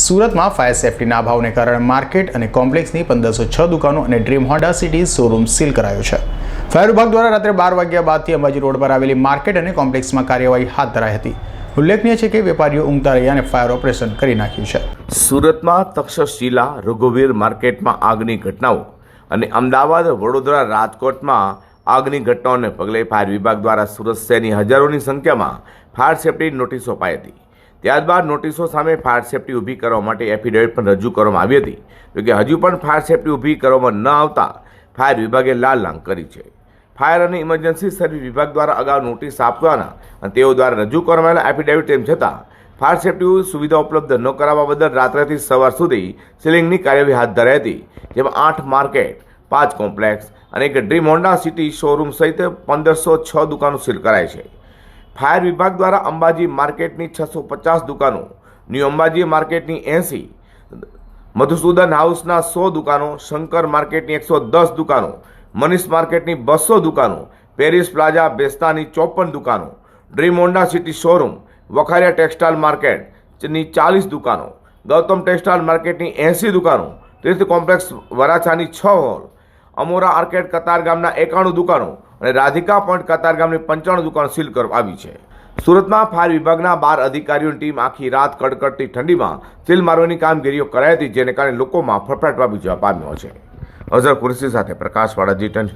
સુરતમાં ફાયર સેફટીના અભાવને કારણે માર્કેટ અને કોમ્પ્લેક્સની પંદરસો છ દુકાનો અને Dream Honda City showroom seal કરાયો છે. ફાયર વિભાગ દ્વારા રાત્રે બાર વાગ્યા બાદથી અંબાજી રોડ પર આવેલી માર્કેટ અને કોમ્પ્લેક્સમાં કાર્યવાહી હાથ ધરાઈ હતી. ઉલ્લેખનીય છે કે વેપારીઓ ઊંઘતા રહ્યા અને ફાયર ઓપરેશન કરી નાખ્યું છે. સુરતમાં તક્ષશિલા રઘુવીર માર્કેટમાં આગની ઘટનાઓ અને અમદાવાદ વડોદરા રાજકોટમાં આગની ઘટનાઓને પગલે ફાયર વિભાગ દ્વારા સુરત શહેરની હજારોની સંખ્યામાં ફાયર સેફટી નોટિસો અપાઈ હતી. ત્યારબાદ નોટિસો સામે ફાયર સેફટી ઊભી કરવા માટે એફિડેવિટ પણ રજૂ કરવામાં આવી હતી. જોકે હજુ પણ ફાયર સેફટી ઊભી કરવામાં ન આવતા ફાયર વિભાગે લાલ લાંગ કરી છે. ફાયર અને ઇમરજન્સી સર્વિસ વિભાગ દ્વારા અગાઉ નોટિસ આપવાના અને તેઓ દ્વારા રજૂ કરવામાં આવેલા એફિડેવિટ તેમ છતાં ફાયર સેફટી સુવિધા ઉપલબ્ધ ન કરાવવા બદલ રાત્રેથી સવાર સુધી સીલિંગની કાર્યવાહી હાથ ધરાઈ હતી, જેમાં આઠ માર્કેટ, પાંચ કોમ્પ્લેક્સ અને એક ડ્રીમ હોન્ડા સિટી શોરૂમ સહિત પંદરસો છ દુકાનો સીલ કરાઈ છે. ફાયર વિભાગ દ્વારા અંબાજી માર્કેટની છસો પચાસ દુકાનો, ન્યૂ અંબાજી માર્કેટની એંસી, મધુસૂદન હાઉસના સો દુકાનો, શંકર માર્કેટની એકસો દસ દુકાનો, મનીષ માર્કેટની બસો દુકાનો, પેરિસ પ્લાઝા બેસ્તાની ચોપન દુકાનો, Dream Honda City showroom, Vakharia textile માર્કેટની ચાલીસ દુકાનો, ગૌતમ ટેક્સટાઇલ માર્કેટની એંસી દુકાનો, તીર્થ કોમ્પ્લેક્સ વરાછાની છ હોલ, અમોરા આર્કેડ કતારગામના એકાણું દુકાનો અને રાધિકા પોઈન્ટ કતારગામની પંચાણું દુકાન સીલ કરવામાં આવી છે. સુરતમાં ફાયર વિભાગના બાર અધિકારીઓની ટીમ આખી રાત કડકડતી ઠંડીમાં સીલ મારવાની કામગીરીઓ કરાઈ હતી, જેને કારણે લોકોમાં ફફડાટ વ્યાપી જવા પામ્યો છે. અઝર કુરશી સાથે પ્રકાશવાળા જી ટેન્સ